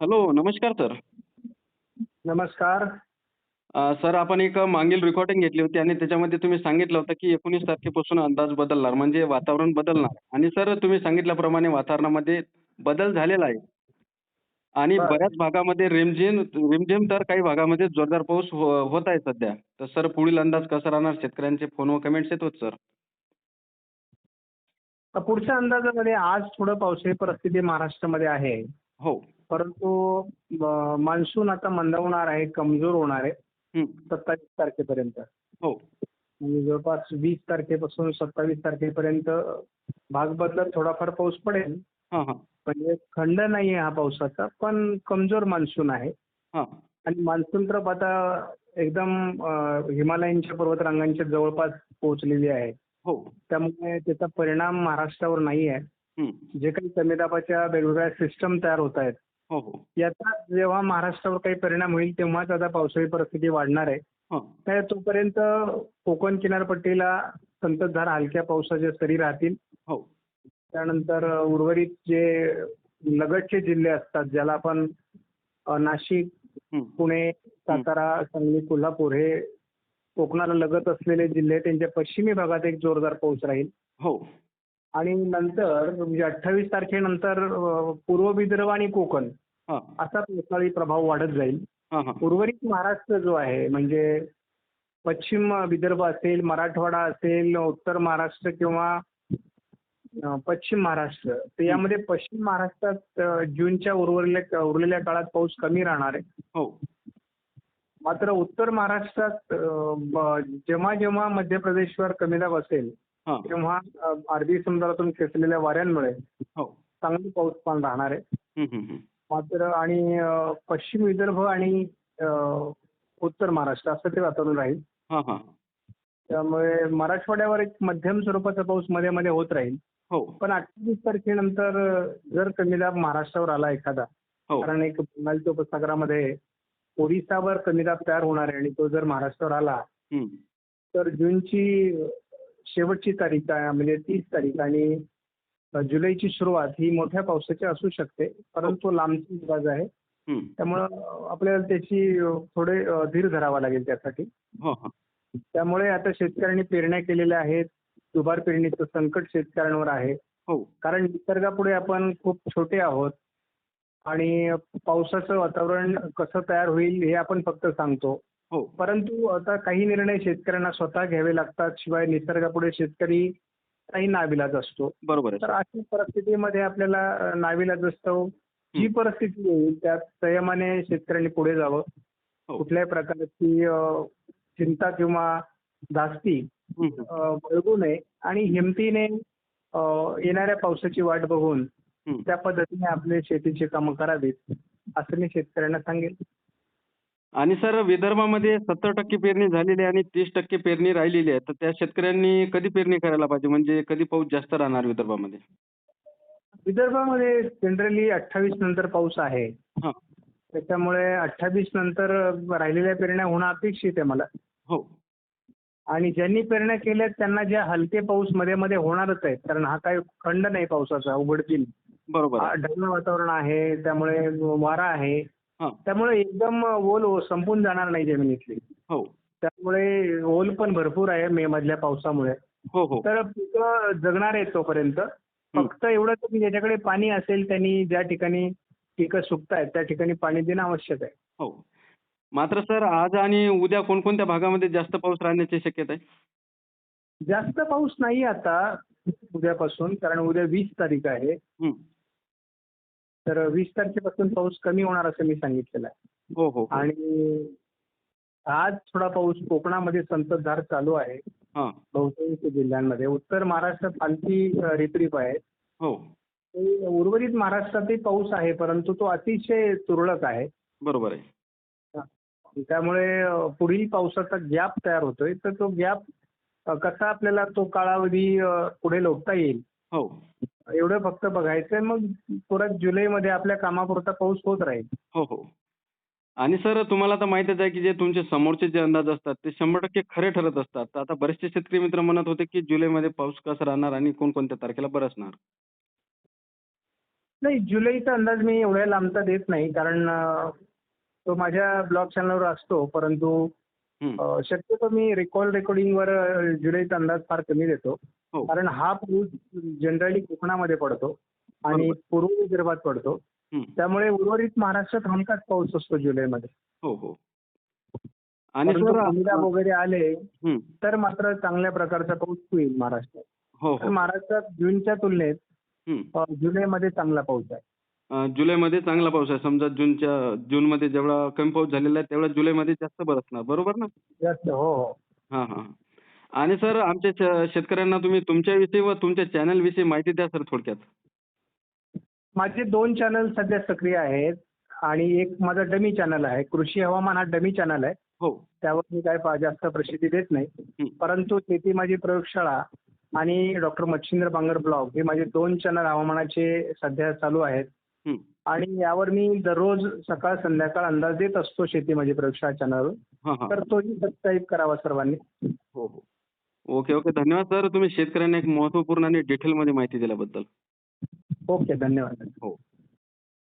Hello नमस्कार sir. नमस्कार. अ, sir आपण एक मागील रेकॉर्डिंग घेतली होती आणि त्याच्यामध्ये तुम्ही सांगितलं होतं की एकोणीस तारखेपासून अंदाज बदलणार म्हणजे वातावरण बदलणार. आणि सर तुम्ही सांगितल्याप्रमाणे वातावरणामध्ये बदल झालेला आहे. आणि बरं. बऱ्याच भागामध्ये रिमझिम रिमझिम तर काही भागामध्ये जोरदार पाऊस हो- होत आहे सध्या. तर सर पुढील अंदाज कसा राहणार? शेतकऱ्यांचे फोन व कमेंट्स येत होत सर. तर पुढच्या अंदाजामध्ये आज थोडं पावसाळी परिस्थिती महाराष्ट्रामध्ये आहे. हो. परंतु मान्सून आता मंदावणार आहे कमजोर होणार आहे. सत्तावीस तारखेपर्यंत. हो. म्हणजे जवळपास वीस तारखेपासून सत्तावीस तारखेपर्यंत भाग बदलत थोडाफार पाऊस पडेल. हां हां. म्हणजे खंड नाही आहे हा पावसाचा पण कमजोर मान्सून आहे. हां. आणि मान्सून तर आता एकदम अ, हिमालयनच्या पर्वतरांगांच्या जवळपास पोहोचलेली आहे. हो. त्यामुळे त्याचा परिणाम महाराष्ट्रावर नाही आहे. जे काही कमी दाबाच्या वेगवेगळ्या सिस्टम तयार होत आहेत याचा जेव्हा महाराष्ट्रावर काही परिणाम होईल तेव्हाच आता पावसाळी परिस्थिती वाढणार आहे. हां. त्या तोपर्यंत कोकण किनारपट्टीला संततधार हलक्या पावसाच्या सरी राहतील. हो. त्यानंतर उर्वरित जे लगतचे जिल्हे असतात ज्याला आपण नाशिक हं. पुणे सातारा सांगली कोल्हापूर हे कोकणाला लगत असलेले जिल्हे त्यांच्या पश्चिमी भागात एक जोरदार पाऊस राहील. हो. आणि नंतर म्हणजे अठ्ठावीस तारखेनंतर पूर्व विदर्भ आणि कोकण असा पावसाळी प्रभाव वाढत जाईल. उर्वरित महाराष्ट्र जो आहे म्हणजे पश्चिम विदर्भ असेल मराठवाडा असेल उत्तर महाराष्ट्र किंवा पश्चिम महाराष्ट्र तर यामध्ये पश्चिम महाराष्ट्रात जूनच्या उरलेल्या काळात पाऊस कमी राहणार आहे. हो. मात्र उत्तर महाराष्ट्रात जेव्हा जेव्हा मध्य प्रदेशवर कमी दाब असेल तेव्हा अरबी समुद्रातून खेचलेल्या वाऱ्यांमुळे हो. चांगली पाऊस पण राहणार आहे. मात्र आणि पश्चिम विदर्भ आणि उत्तर महाराष्ट्र असं ते वातावरण राहील. हां हां. त्यामुळे मराठवाड्यावर एक मध्यम स्वरूपाचा पाऊसमध्ये मध्ये होत राहील. हो. पण अठ्ठावीस तारखेनंतर जर कमी दाब महाराष्ट्रावर आला एखादा हो. कारण एक बंगालच्या उपसागरामध्ये ओरिसावर कमी दाब तयार होणार आहे आणि तो जर महाराष्ट्रावर आला हं. तर जूनची शेवटची तारीख आहे म्हणजे तीस तारीख आणि जुलैची सुरुवात ही मोठ्या पावसाची असू शकते परंतु लांबची अंदाज आहे. हं. त्यामुळं आपल्याला त्याची थोडे धीर धरावा लागेल त्यासाठी. हो हो. त्यामुळे आता शेतकऱ्यांनी पेरण्या केलेल्या आहेत दुबार पेरणीचं संकट शेतकऱ्यांवर आहे. हो. कारण निसर्गापुढे आपण खूप छोटे आहोत आणि पावसाचं वातावरण कसं तयार होईल हे आपण फक्त सांगतो. हो. परंतु आता काही निर्णय शेतकऱ्यांना स्वतः घ्यावे लागतात शिवाय निसर्गापुढे शेतकरी काही नाविलाज असतो. बरोबर आहे. तर अशा परिस्थितीमध्ये आपल्याला अ, नाविलाज असतो. जी परिस्थिती येईल त्या संयमाने शेतकऱ्यांनी पुढे जावं. हो. कुठल्याही प्रकारची अ, चिंता किंवा धास्ती. अ, बाळगू नये. आणि हिमतीने अ, येणाऱ्या पावसाची वाट बघून. त्या पद्धतीने आपले शेतीची कामं करावीत असं मी शेतकऱ्यांना सांगेन. आणि सर विदर्भामध्ये सत्तर टक्के पेरणी झालेली आहे आणि तीस टक्के पेरणी राहिलेली आहे. तर त्या शेतकऱ्यांनी कधी पेरणी करायला पाहिजे? म्हणजे कधी पाऊस जास्त राहणार विदर्भामध्ये? विदर्भामध्ये जनरली अठ्ठावीस नंतर पाऊस आहे. त्याच्यामुळे अठ्ठावीस नंतर राहिलेल्या पेरण्या होणं अपेक्षित आहे मला. हो. आणि ज्यांनी पेरण्या केल्यात त्यांना ज्या हलके पाऊसमध्ये मध्ये होणारच आहेत. कारण हा काही खंड नाही पावसाचा उघडतील बरोबर. ढगाळ वातावरण आहे त्यामुळे वारा आहे. त्यामुळे एकदम ओल हो- संपून जाणार नाही जमिनीतली. हो. त्यामुळे ओल पण भरपूर आहे मे मधल्या पावसामुळे. हो हो. तर पिकं जगणार आहेत तोपर्यंत. फक्त एवढंच की ज्याच्याकडे पाणी असेल त्यांनी ज्या ठिकाणी पिकं सुकतायत त्या ठिकाणी पाणी देणं आवश्यक आहे. हो. मात्र सर आज आणि उद्या कोणकोणत्या भागामध्ये जास्त पाऊस राहण्याची शक्यता आहे? जास्त पाऊस नाही आता उद्यापासून कारण उद्या वीस तारीख आहे. तर वीस तारखेपासून पाऊस कमी होणार असं मी सांगितलेलं आहे. हो हो हो. आणि आज थोडा पाऊस कोकणामध्ये संततधार चालू आहे. हां. बहुतांश जिल्ह्यांमध्ये. उत्तर महाराष्ट्रात हलकी अ, रिपरिप आहे. हो. ते उर्वरित महाराष्ट्रातही पाऊस आहे परंतु तो अतिशय तुरळक आहे. बरोबर आहे. त्यामुळे अ, पुढील पावसाचा गॅप तयार होतोय. तर तो गॅप कसा आपल्याला तो कालावधी अ, पुढे लोटता येईल? हो. एवढं फक्त बघायचंय मग परत जुलैमध्ये आपल्या कामापुरता पाऊस होत राहील. हो हो. आणि सर तुम्हाला तर माहितीच आहे की जे तुमचे समोरचे जे अंदाज असतात ते शंभर टक्के खरे ठरत असतात. तर आता बरेचसे शेतकरी मित्र म्हणत होते की जुलैमध्ये पाऊस कसा राहणार आणि कोणकोणत्या तारखेला बरसणार नाही जुलैचा अंदाज मी एवढ्या लांबचा देत नाही कारण तो माझ्या ब्लॉग चॅनलवर असतो परंतु शक्यतो मी रेकॉर्ड रेकॉर्डिंगवर जुलैचा अंदाज फार कमी देतो. हो. कारण हा पाऊस जनरली कोकणामध्ये पडतो आणि. पूर्व विदर्भात पडतो. त्यामुळे उर्वरित महाराष्ट्रात हमखास पाऊस असतो जुलैमध्ये. हो हो. आणि परंतु कमीदाब वगैरे आले. तर मात्र चांगल्या प्रकारचा पाऊस होईल महाराष्ट्रात. हो तर महाराष्ट्रात जूनच्या तुलनेत जुलैमध्ये चांगला पाऊस आहे. जुलैमध्ये चांगला पाऊस आहे. समजा जूनच्या जूनमध्ये जेवढा कमी पाऊस झालेला आहे तेवढा जुलैमध्ये जास्त बरसणार बरोबर ना? जास्त हो हो. हां हां आणि सर आमच्या श- शेतकऱ्यांना तुम्ही तुमच्याविषयी व तुमच्या चॅनलविषयी माहिती द्या सर थोडक्यात. माझे दोन चॅनल सध्या सक्रिय आहेत आणि एक माझा डमी चॅनल आहे. कृषी हवामान हा डमी चॅनल आहे. हो. त्यावर मी काय पा- जास्त प्रसिद्धी देत नाही. परंतु शेती माझी प्रयोगशाळा आणि डॉक्टर मच्छिंद्र बांगर ब्लॉग हे माझे दोन चॅनल हवामानाचे सध्या चालू आहेत. आणि यावर मी दररोज सकाळ संध्याकाळ अंदाज देत असतो शेती माझी प्रयोगशाळा चॅनलवर तर तोही सबस्क्राईब करावा सर्वांनी. हो हो. Okay okay. धन्यवाद सर. तुम्ही शेतकऱ्यांना एक महत्त्वपूर्ण आणि डिटेलमध्ये माहिती दिल्याबद्दल. ओके धन्यवाद. हो.